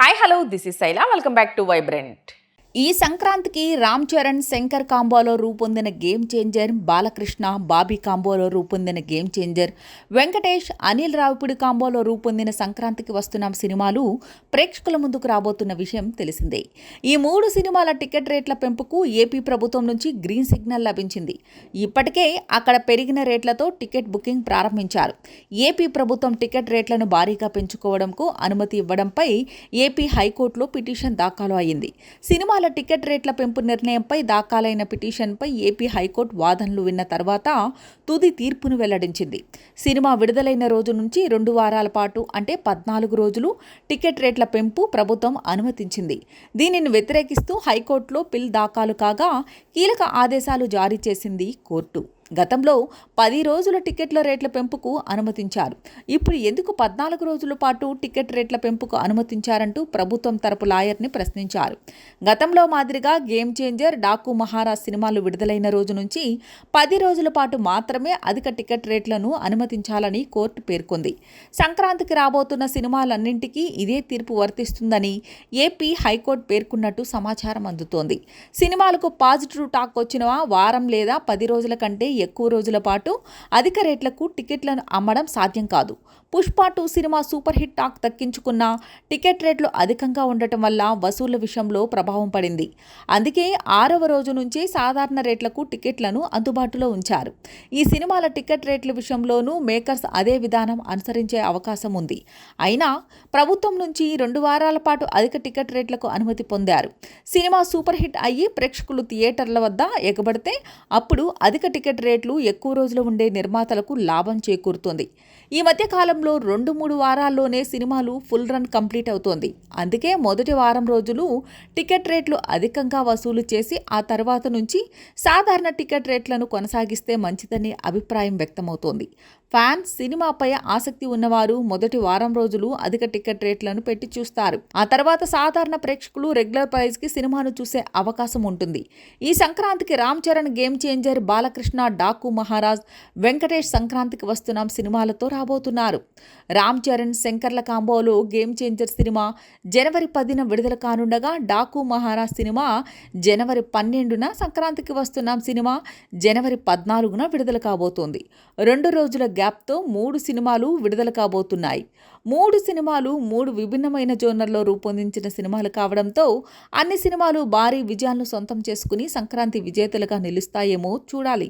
Hi, hello, this is Saila. Welcome back to Vibrant. ఈ సంక్రాంతికి రామ్ చరణ్ శంకర్ కాంబోలో రూపొందిన గేమ్ చేంజర్ బాలకృష్ణ బాబీ కాంబోలో రూపొందిన గేమ్ చేంజర్ వెంకటేష్ అనిల్ రావిపూడి కాంబోలో రూపొందిన సంక్రాంతికి వస్తున్న సినిమాలు ప్రేక్షకుల ముందుకు రాబోతున్న విషయం తెలిసిందే. ఈ మూడు సినిమాల టికెట్ రేట్ల పెంపుకు ఏపీ ప్రభుత్వం నుంచి గ్రీన్ సిగ్నల్ లభించింది. ఇప్పటికే అక్కడ పెరిగిన రేట్లతో టికెట్ బుకింగ్ ప్రారంభించారు. ఏపీ ప్రభుత్వం టికెట్ రేట్లను భారీగా పెంచుకోవడంకు అనుమతి ఇవ్వడంపై ఏపీ హైకోర్టులో పిటిషన్ దాఖలు అయింది. సినిమాల టికెట్ రేట్ల పెంపు నిర్ణయంపై దాఖలైన పిటిషన్పై ఏపీ హైకోర్టు వాదనలు విన్న తర్వాత తుది తీర్పును వెల్లడించింది. సినిమా విడుదలైన రోజు నుంచి రెండు వారాల పాటు అంటే పద్నాలుగు రోజులు టికెట్ రేట్ల పెంపు ప్రభుత్వం అనుమతించింది. దీనిని వ్యతిరేకిస్తూ హైకోర్టులో పిల్ దాఖలు కాగా కీలక ఆదేశాలు జారీ చేసింది కోర్టు. గతంలో పది రోజుల టికెట్ల రేట్ల పెంపుకు అనుమతించారు. ఇప్పుడు ఎందుకు పద్నాలుగు రోజుల పాటు టికెట్ రేట్ల పెంపుకు అనుమతించారంటూ ప్రభుత్వం తరపు లాయర్ని ప్రశ్నించారు. గతంలో మాదిరిగా గేమ్ చేంజర్ డాకు మహారాజ్ సినిమాలు విడుదలైన రోజు నుంచి పది రోజుల పాటు మాత్రమే అధిక టికెట్ రేట్లను అనుమతించాలని కోర్టు పేర్కొంది. సంక్రాంతికి రాబోతున్న సినిమాలన్నింటికీ ఇదే తీర్పు వర్తిస్తుందని ఏపీ హైకోర్టు పేర్కొన్నట్టు సమాచారం అందుతోంది. సినిమాలకు పాజిటివ్ టాక్ వచ్చిన వారం లేదా పది రోజుల కంటే ఎక్కువ రోజుల పాటు అధిక రేట్లకు టికెట్లను అమ్మడం సాధ్యం కాదు. Pushpa two cinema super hit talk దక్కించుకున్న టికెట్ రేట్లు అధికంగా ఉండటం వల్ల వసూళ్ళ విషయంలో ప్రభావం పడింది. అందుకే ఆరవ రోజు నుంచే సాధారణ రేట్లకు టికెట్లను అందుబాటులో ఉంచారు. ఈ సినిమాల టికెట్ రేట్ల విషయంలోనూ మేకర్స్ అదే విధానం అనుసరించే అవకాశం ఉంది. అయినా ప్రభుత్వం నుంచి రెండు వారాల పాటు అధిక టికెట్ రేట్లకు అనుమతి పొందారు. సినిమా సూపర్ హిట్ అయ్యి ప్రేక్షకులు థియేటర్ల వద్ద ఎగబడితే అప్పుడు అధిక టికెట్ రేట్లు ఎక్కువ రోజులు ఉండే నిర్మాతలకు లాభం చేకూరుతోంది. ఈ మధ్య కాలంలో రెండు మూడు వారాల్లోనే సినిమాలు ఫుల్ రన్ కంప్లీట్ అవుతోంది. అందుకే మొదటి వారం రోజులు టికెట్ రేట్లు అధికంగా వసూలు చేసి ఆ తర్వాత నుంచి సాధారణ టికెట్ రేట్లను కొనసాగిస్తే మంచిదని అభిప్రాయం వ్యక్తమవుతోంది. ఫ్యాన్స్ సినిమాపై ఆసక్తి ఉన్నవారు మొదటి వారం రోజులు అధిక టికెట్ రేట్లను పెట్టి చూస్తారు. ఆ తర్వాత సాధారణ ప్రేక్షకులు రెగ్యులర్ ప్రైజ్కి సినిమాను చూసే అవకాశం ఉంటుంది. ఈ సంక్రాంతికి రామ్ చరణ్ గేమ్ చేంజర్ బాలకృష్ణ డాకు మహారాజ్ వెంకటేష్ సంక్రాంతికి వస్తున్నాం సినిమాలతో రాబోతున్నారు. రామ్ చరణ్ శంకర్ల కాంబోలో గేమ్ చేంజర్ సినిమా జనవరి పదిన విడుదల కానుండగా డాకు మహారాజ్ సినిమా జనవరి పన్నెండున సంక్రాంతికి వస్తున్నాం సినిమా జనవరి పద్నాలుగున విడుదల కాబోతోంది. రెండు రోజుల గ్యాప్తో మూడు సినిమాలు విడుదల కాబోతున్నాయి. మూడు సినిమాలు మూడు విభిన్నమైన జోనర్లో రూపొందించిన సినిమాలు కావడంతో అన్ని సినిమాలు భారీ విజయాలను సొంతం చేసుకుని సంక్రాంతి విజేతలుగా నిలుస్తాయేమో చూడాలి.